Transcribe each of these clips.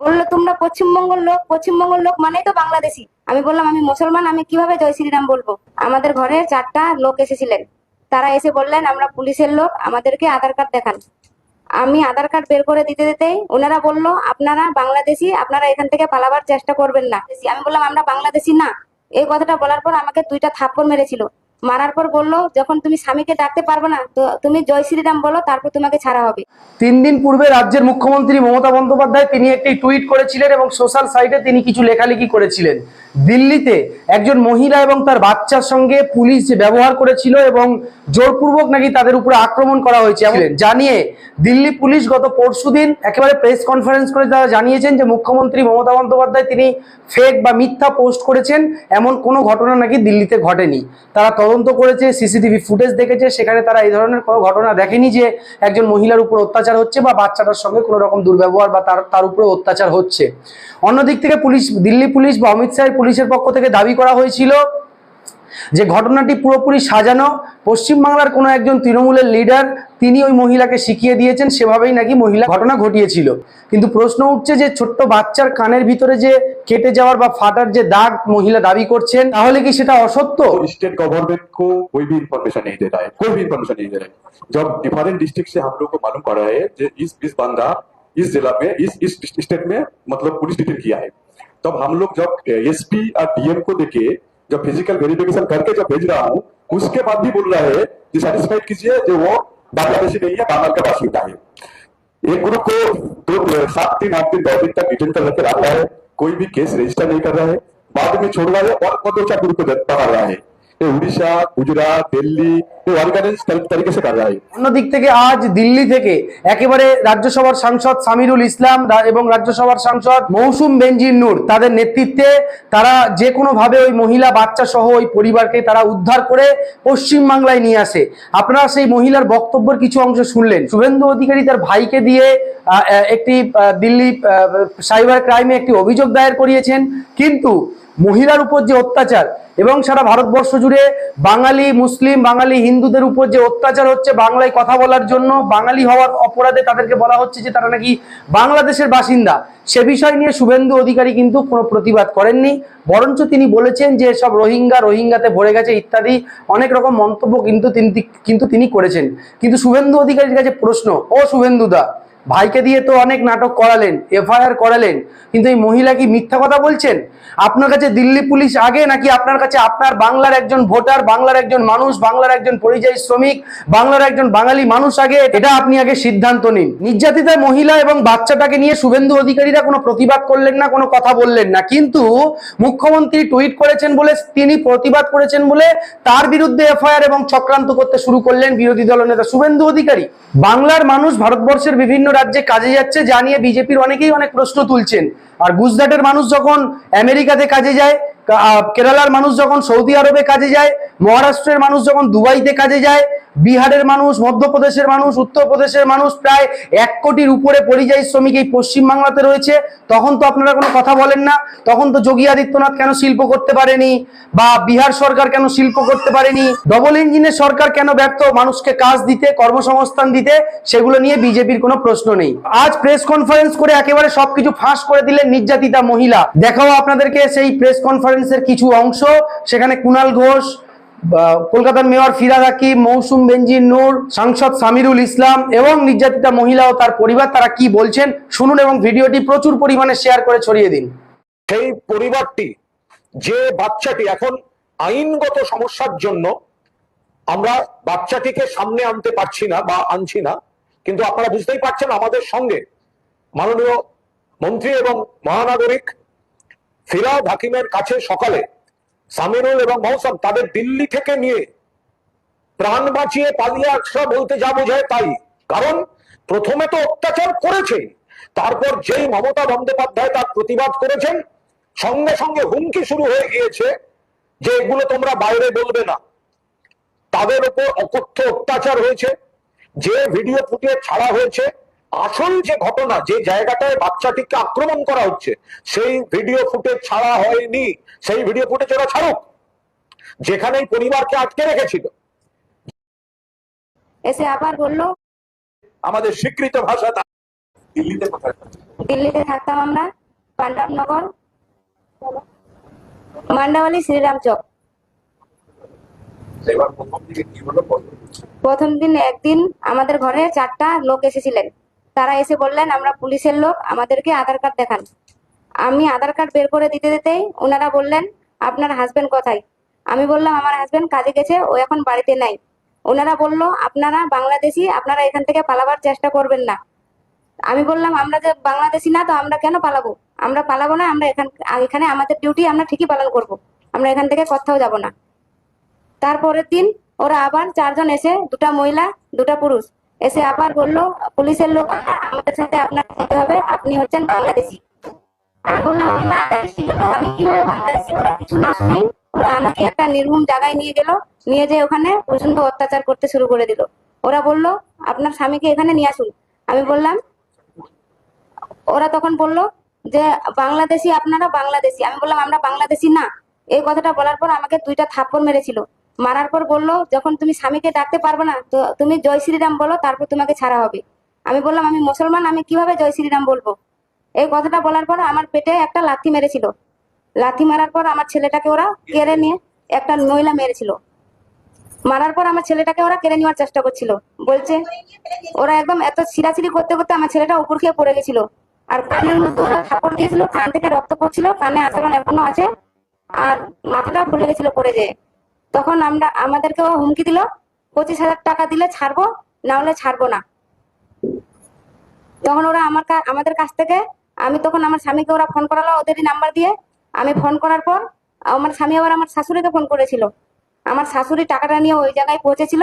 বলল, তোমরা পশ্চিমবঙ্গের লোক পশ্চিমবঙ্গের লোক মানেই তো বাংলাদেশি। আমি বললাম, আমি মুসলমান, আমি কীভাবে জয় শ্রীরাম বলব? আমাদের ঘরে চারটা লোক এসেছিলেন। তারা এসে বললেন, আমরা পুলিশের লোক, আমাদেরকে আধার কার্ড দেখান। আমি আধার কার্ড বের করে দিতে দিতেই ওনারা বলল, আপনারা বাংলাদেশি, আপনারা এখান থেকে পালাবার চেষ্টা করবেন না। আমি বললাম, আমরা বাংলাদেশি না। এই কথাটা বলার পর আমাকে দুইটা থাপ্পড় মেরেছিল। মারার পর বলল যখন তুমি স্বামীকে ডাকতে পারবে না তো তুমি জয় শ্রীরাম বলো তারপর তোমাকে ছাড়া হবে। তিন দিন পূর্বে রাজ্যের মুখ্যমন্ত্রী মমতা বন্দ্যোপাধ্যায় তিনি একটি টুইট করেছিলেন এবং সোশ্যাল সাইটে তিনি কিছু লেখালেখি করেছিলেন। দিল্লিতে একজন মহিলা এবং তার বাচ্চার সঙ্গে পুলিশ ব্যবহার করেছিল এবং জোরপূর্বক নাকি তাদের উপরে আক্রমণ করা হয়েছে। জানিয়ে দিল্লি পুলিশ গত পরশুদিন একেবারে প্রেস কনফারেন্স করে তারা জানিয়েছেন যে মুখ্যমন্ত্রী মমতা বন্দ্যোপাধ্যায় তিনি ফেক বা মিথ্যা পোস্ট করেছেন এমন কোনো ঘটনা নাকি দিল্লিতে ঘটেনি। তারা তদন্ত করেছে, সিসিটিভি ফুটেজ দেখেছে, সেখানে তারা এই ধরনের কোনো ঘটনা দেখেনি যে একজন মহিলার উপর অত্যাচার হচ্ছে বা বাচ্চাটার সঙ্গে কোনো রকম দুর্ব্যবহার বা তার তার উপরে অত্যাচার হচ্ছে। অন্যদিক থেকে পুলিশ, দিল্লি পুলিশ বা অমিত শাহের পুলিশের পক্ষ থেকে দাবি করা হয়েছিল যে ঘটনাটি পুরোপুরি সাজানো, পশ্চিমবাংলার কোনো একজন তৃণমূলের লিডার তিনি ওই মহিলাকে শিখিয়ে দিয়েছেন সেভাবেই নাকি মহিলা ঘটনা ঘটিয়েছিল কিন্তু প্রশ্ন উঠছে যে ছোট্ট বাচ্চার কানের ভিতরে যে কেটে যাওয়ার বা ফাটার যে দাগ মহিলা দাবি করছেন তাহলে কি সেটা অসত্য तो स्टेट गवर्नमेंट को कोई भी इंफॉर्मेशन नहीं दे रहा है कोई भी इंफॉर्मेशन नहीं दे रहा है जब डिफरेंट डिस्ट्रिक्ट से हम लोग को मालूम पड़ा है कि इस इस बंदा इस जिला में इस इस स्टेट में मतलब पुलिस डिटेन किया है तब हम लोग जब एसपी और डीएम को देके जब फिजिकल वेरिफिकेशन करके जब भेज रहा हूँ उसके बाद भी बोल रहा है कि सेटिस्फाइड कीजिए जो वो बांग्लादेशी नहीं है, बांग्लादेश का बासिंदा है एक ग्रुप को दो, सात दिन, आठ दिन दो दिन तक डिटेन कर रखे आता है। कोई भी केस रजिस्टर नहीं कर रहा है। बाद में छोड़ रहा है और और दो चार ग्रुप को पकड़ रहा है। উড়িষ্যা, গুজরাট, দিল্লি তরিকে সে অন্যদিক থেকে আজ দিল্লি থেকে একেবারে রাজ্যসভার সাংসদ সামিরুল ইসলাম এবং রাজ্যসভার সাংসদ মৌসুম বেঞ্জির নূর তাদের নেতৃত্বে তারা যে কোনোভাবে ওই মহিলা বাচ্চা সহ ওই পরিবারকে তারা উদ্ধার করে পশ্চিমবাংলায় নিয়ে আসে। আপনারা সেই মহিলার বক্তব্যের কিছু অংশ শুনলেন। শুভেন্দু অধিকারী তার ভাইকে দিয়ে একটি দিল্লি সাইবার ক্রাইমে একটি অভিযোগ দায়ের করিয়েছেন। কিন্তু মহিলার উপর যে অত্যাচার এবং সারা ভারতবর্ষ জুড়ে বাঙালি মুসলিম, বাঙালি হিন্দুদের উপর যে অত্যাচার হচ্ছে বাংলায় কথা বলার জন্য বাঙালি হওয়ার অপরাধে তাদেরকে বলা হচ্ছে যে তারা নাকি বাংলাদেশের বাসিন্দা। সে বিষয় নিয়ে শুভেন্দু অধিকারী কিন্তু কোনো প্রতিবাদ করেননি। বরঞ্চ তিনি বলেছেন যে সব রোহিঙ্গা, রোহিঙ্গাতে ভরে গেছে ইত্যাদি অনেক রকম মন্তব্য কিন্তু তিনি কিন্তু তিনি করেছেন। কিন্তু শুভেন্দু অধিকারীর কাছে প্রশ্ন, ও শুভেন্দু দা ভাইকে দিয়ে তো অনেক নাটক করালেন, এফআইআর করালেন, কিন্তু এই মহিলা কি মিথ্যা কথা বলছেন? আপনার কাছে দিল্লি পুলিশ আগে নাকি আপনার কাছে আপনার বাংলার একজন ভোটার, বাংলার একজন মানুষ, বাংলার একজন পরিযায়ী শ্রমিক, বাংলার একজন বাঙালি মানুষ আগে? এটা আপনি আগে সিদ্ধান্ত নিন। নির্যাতিতা মহিলা এবং বাচ্চাটাকে নিয়ে শুভেন্দু অধিকারীরা কোনো প্রতিবাদ করলেন না, কোনো কথা বললেন না, কিন্তু মুখ্যমন্ত্রী টুইট করেছেন বলে, তিনি প্রতিবাদ করেছেন বলে তার বিরুদ্ধে এফআইআর এবং চক্রান্ত করতে শুরু করলেন বিরোধী দলনেতা শুভেন্দু অধিকারী। বাংলার মানুষ ভারতবর্ষের বিভিন্ন রাজ্যে কাজে যাচ্ছে, যা নিয়ে বিজেপির অনেকেই অনেক প্রশ্ন তুলছেন। আর গুজরাটের মানুষ যখন আমেরিকাতে কাজে যায় কেরালার মানুষ যখন সৌদি আরবে কাজে যায়, মহারাষ্ট্রের মানুষ যখন দুবাইতে কাজে যায় বিহারের মানুষ, মধ্যপ্রদেশের মানুষ, উত্তরপ্রদেশের মানুষ প্রায় এক কোটির উপরে পরিযায়ী শ্রমিক এই পশ্চিমবাংলাতে রয়েছে। তখন তো আপনারা কোনো কথা বলেন না। তখন তো যোগী আদিত্যনাথ কেন শিল্প করতে পারেনি? বা বিহার সরকার কেন শিল্প করতে পারেনি? ডবল ইঞ্জিনের সরকার কেন ব্যর্থ? মানুষকে কাজ দিতে, কর্মসংস্থান দিতে, সেগুলো নিয়ে বিজেপির কোনো প্রশ্ন নেই। আজ প্রেস কনফারেন্স করে একেবারে সবকিছু ফাঁস করে দিলেন নির্যাতিতা মহিলা। দেখাও আপনাদেরকে সেই প্রেস কনফারেন্সের কিছু অংশ। সেখানে কুণাল ঘোষ কলকাতার মেয়র ফিরাদ হাকিম মৌসুম বেনজির নূর, সাংসদ সামিরুল ইসলাম এবং নির্যাতিতা মহিলা ও তার পরিবার, তারা কি বলছেন? শুনুন এবং ভিডিওটি প্রচুর পরিমাণে শেয়ার করে ছড়িয়ে দিন। সেই পরিবারটি, যে বাচ্চাটি এখন আইনগত সমস্যার জন্য আমরা বাচ্চাটিকে সামনে আনতে পারছি না বা আনছি না, কিন্তু আপনারা বুঝতেই পারছেন আমাদের সঙ্গে মাননীয় মন্ত্রী এবং মহানাগরিক ফিরাদ হাকিমের কাছে সকালে সামিরুল এবং মৌসম তাদের দিল্লি থেকে নিয়ে প্রাণ বাঁচিয়ে পালিয়ে আসা বলতে যা বোঝায় তাই। কারণ প্রথমে তো অত্যাচার করেছে, তারপর যেই মমতা বন্দ্যোপাধ্যায় তার প্রতিবাদ করেছেন, সঙ্গে সঙ্গে হুমকি শুরু হয়ে গিয়েছে যে এগুলো তোমরা বাইরে বলবে না। তাদের উপর অকথ্য অত্যাচার হয়েছে, যে ভিডিও ফুটিয়ে ছাড়া হয়েছে আসল যে ঘটনা যে জায়গাটায় বাচ্চাটিকে আক্রমণ করা হচ্ছে সেই ভিডিও ফুটেজ ছাড়া হয়নি। সেই ভিডিও ফুটেজ ওরা ছাড়ুক। যেখানে পরিবারকে আটকে রেখেছিল। এসে আবার বলল আমাদের স্বীকৃত ভাষা দিল্লিতে কোথায়? দিল্লিতে থাকতাম আমরা পাণ্ডবনগর মান্ডাওয়ালি শ্রীরাম চক। প্রথম দিন একদিন আমাদের ঘরে চারটা লোক এসেছিলেন। তারা এসে বললেন, আমরা পুলিশের লোক, আমাদেরকে আধার কার্ড দেখান। আমি আধার কার্ড বের করে দিতে দিতেই ওনারা বললেন, আপনার হাজবেন্ড কোথায়? আমি বললাম, আমার হাজবেন্ড কাজে গেছে, ও এখন বাড়িতে নাই। ওনারা বলল, আপনারা বাংলাদেশি, আপনারা এখান থেকে পালাবার চেষ্টা করবেন না। আমি বললাম, আমরা যে বাংলাদেশি না, তো আমরা কেন পালাবো? আমরা পালাবো না, আমরা এখান, এখানে আমাদের ডিউটি আমরা ঠিকই পালন করব। আমরা এখান থেকে কোথাও যাব না। তারপরের দিন ওরা আবার চারজন এসে, দুটা মহিলা, দুটা পুরুষ এসে আবার বলল, পুলিশের লোক, আমাদের সাথে আপনার যেতে হবে, আপনি হচ্ছেন বাংলাদেশি। আমাকে একটা নির্মম জায়গায় নিয়ে গেল, নিয়ে যেয়ে ওখানে প্রচণ্ড অত্যাচার করতে শুরু করে দিল। ওরা বলল, আপনার স্বামীকে এখানে নিয়ে আসুন। আমি বললাম, ওরা তখন বলল যে, বাংলাদেশি আপনারা বাংলাদেশি। আমি বললাম, আমরা বাংলাদেশি না। এই কথাটা বলার পর আমাকে দুইটা থাপ্পড় মেরেছিল। মারার পর বলল, যখন তুমি স্বামীকে ডাকতে পারবে না, তো তুমি জয় শ্রীরাম বলো, তারপর তোমাকে ছাড়া হবে। আমি বললাম, আমি মুসলমান, আমি কীভাবে জয় শ্রীরাম বলব? এই কথাটা বলার পর আমার পেটে একটা লাথি মেরেছিল। লাথি মারার পর আমার ছেলেটাকে ওরা কেড়ে নিয়ে একটা মহিলা মেরেছিল। মারার পর আমার ছেলেটাকে ওরা কেড়ে নেওয়ার চেষ্টা করছিল। বলছে, ওরা একদম এত ছিঁড়াছিড়ি করতে করতে আমার ছেলেটা উপর খেয়ে পড়ে গেছিল। আর কানের মধ্যে ওরা থাপড় দিয়েছিল, কান থেকে রক্ত পড়ছিল, কানে আচরণ এখনও আছে, আর মাথাটা ফুলে গেছিল পড়ে যেয়ে। তখন আমরা আমাদেরকে হুমকি দিল, পঁচিশ হাজার টাকা দিলে ছাড়বো, না হলে ছাড়বো না। তখন ওরা আমার আমাদের কাছ থেকে, আমি তখন আমার স্বামীকে ওরা ফোন করালো, ওদেরই নাম্বার দিয়ে। আমি ফোন করার পর, আমার স্বামী আবার আমার শাশুড়িকে ফোন করেছিল। আমার শাশুড়ি টাকাটা নিয়ে ওই জায়গায় পৌঁছেছিল।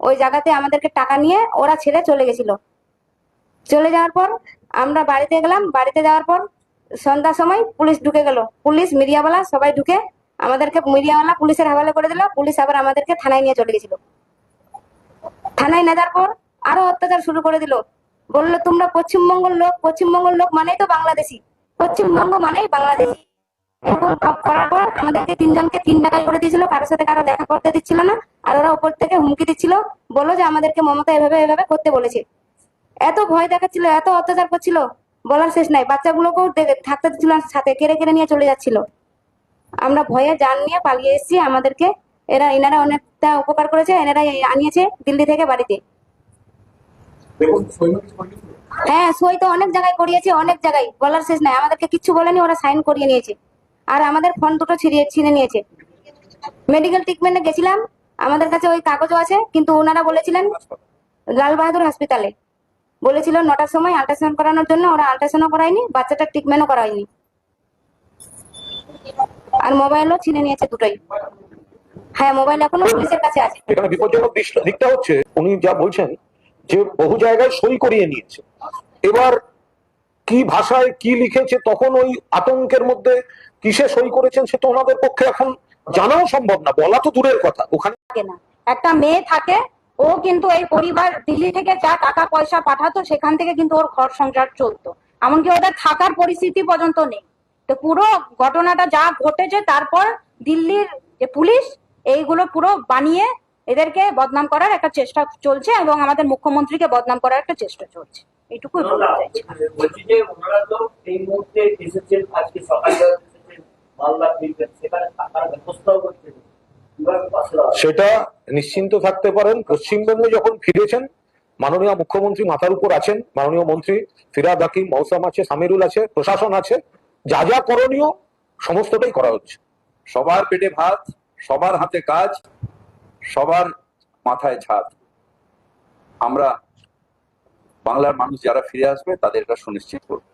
ওই জায়গাতে আমাদেরকে টাকা নিয়ে ওরা ছেড়ে চলে গেছিল। চলে যাওয়ার পর আমরা বাড়িতে গেলাম। বাড়িতে যাওয়ার পর সন্ধ্যার সময় পুলিশ ঢুকে গেল। পুলিশ, মিডিয়াওয়ালা সবাই ঢুকে আমাদেরকে মিডিয়াওয়ালা পুলিশের হাওয়ালে করে দিল, পুলিশ আবার আমাদেরকে থানায় নিয়ে চলে গেছিল। থানায় না যাওয়ার পর আরও অত্যাচার শুরু করে দিল। বলল, তোমরা পশ্চিমবঙ্গের লোক পশ্চিমবঙ্গের লোক মানেই তো বাংলাদেশি। পশ্চিমবঙ্গ মানেই বাংলাদেশি। করার পর আমাদেরকে তিনজনকে তিন টাকায় করে দিয়েছিল, কারোর সাথে কারও দেখা করতে দিচ্ছিল না, আর ওরা উপর থেকে হুমকি দিচ্ছিল, বলল যে আমাদেরকে মমতা এভাবে এভাবে করতে বলেছে। এত ভয় দেখাচ্ছিল, এত অত্যাচার করছিল, বলার শেষ নাই। বাচ্চাগুলোকেও থাকতে দিচ্ছিল সাথে, কেড়ে কেড়ে নিয়ে চলে যাচ্ছিল। আমরা ভয়ে জান নিয়ে পালিয়ে এসেছি। আমাদেরকে এরা এনারা অনেকটা উপকার করেছে এনারা আনিয়েছে দিল্লি থেকে বাড়িতে? হ্যাঁ সই তো অনেক জায়গায় করিয়েছে অনেক জায়গায়। বলার শেষ নাই আমাদেরকে কিচ্ছু বলেনি ওরা সাইন করিয়ে নিয়েছে। আর আমাদের ফোন দুটো ছিঁড়িয়ে ছিঁড়ে নিয়েছে। মেডিকেল ট্রিটমেন্টে গেছিলাম আমাদের কাছে ওই কাগজও আছে কিন্তু ওনারা বলেছিলেন লাল বাহাদুর হসপিটালে। বলেছিল নটার সময় আল্ট্রাসাউন্ড করানোর জন্য ওরা আল্ট্রাসাউন্ড করায়নি বাচ্চাটার ট্রিটমেন্টও করায়নি। আর মোবাইলও ছিনে নিয়েছে দুটোই। হ্যাঁ মোবাইল এখনও পুলিশের কাছে আছে। এখানে বিপজ্জনক দিকটা হচ্ছে উনি যা বলছেন যে বহু জায়গায় সই করিয়ে নিয়েছে। এবার কি ভাষায় কি লিখেছে তখন ওই আতঙ্কের মধ্যে কিসে সই করেছেন সে তো ওনাদের পক্ষে এখন জানাও সম্ভব না বলা তো দূরের কথা। ওখানে থাকে না। একটা মেয়ে থাকে ও কিন্তু এই পরিবার দিল্লি থেকে যা টাকা পয়সা পাঠাতো সেখান থেকে কিন্তু ওর ঘর সংসার চলতো। এমনকি ওদের থাকার পরিস্থিতি পর্যন্ত নেই। তো পুরো ঘটনাটা যা ঘটেছে তারপর দিল্লির যে পুলিশ এইগুলো পুরো বানিয়ে এদেরকে বদনাম করার একটা চেষ্টা চলছে এবং আমাদের মুখ্যমন্ত্রীকে বদনাম করার একটা চেষ্টা চলছে। এইটুকুই বলতে চাইছি। বলছি যে ওনারা তো এই মুহূর্তে এসেছেন আজকে সকালে মালদা ফিরবেন সেখানে থাকার ব্যবস্থাও করছেন। কীভাবে পাশে দাঁড়াবেন? সেটা নিশ্চিন্ত থাকতে পারেন। পশ্চিমবঙ্গে যখন ফিরেছেন মাননীয় মুখ্যমন্ত্রী মাথার উপর আছেন মাননীয় মন্ত্রী ফিরাদ হাকিম মৌসাম আছে সামিরুল আছে প্রশাসন আছে। যা যা করণীয়, সমস্তটাই করা হচ্ছে। সবার পেটে ভাত, সবার হাতে কাজ, সবার মাথায় ছাদ। আমরা বাংলার মানুষ যারা ফিরে আসবে, তাদের এটা সুনিশ্চিত করব।